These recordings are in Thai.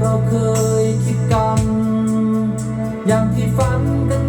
เราเคยคิดกัน อย่างที่ฝันกัน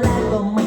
และก็ไม่